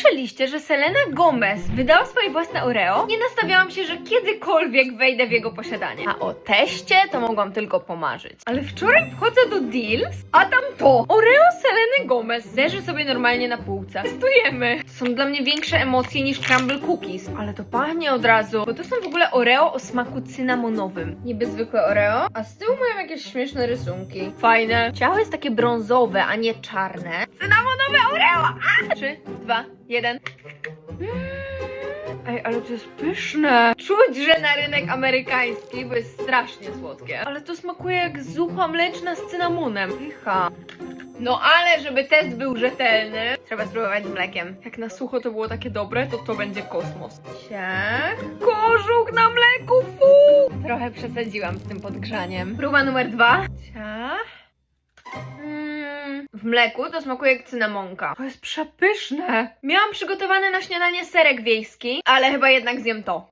słyszeliście, że Selena Gomez wydała swoje własne Oreo? Nie nastawiałam się, że kiedykolwiek wejdę w jego posiadanie. A o teście to mogłam tylko pomarzyć. Ale wczoraj wchodzę do Deals, a tam to! Oreo Seleny Gomez leży sobie normalnie na półce. Testujemy. Są dla mnie większe emocje niż crumble cookies. Ale to pachnie od razu, bo to są w ogóle Oreo o smaku cynamonowym. Niby zwykłe Oreo, a z tyłu mają jakieś śmieszne rysunki. Fajne. Ciało jest takie brązowe, a nie czarne. Cynamonowe Oreo! A! Trzy, dwa, jeden. Ej, ale to jest pyszne. Czuć, że na rynek amerykański, bo jest strasznie słodkie. Ale to smakuje jak zupa mleczna z cynamonem. Pycha. No ale żeby test był rzetelny, trzeba spróbować z mlekiem. Jak na sucho to było takie dobre, to to będzie kosmos. Ciach. Kożuch na mleku, fu! Trochę przesadziłam z tym podgrzaniem. Próba numer dwa. Ciach. W mleku to smakuje jak cynamonka. To jest przepyszne. Miałam przygotowany na śniadanie serek wiejski, ale chyba jednak zjem to.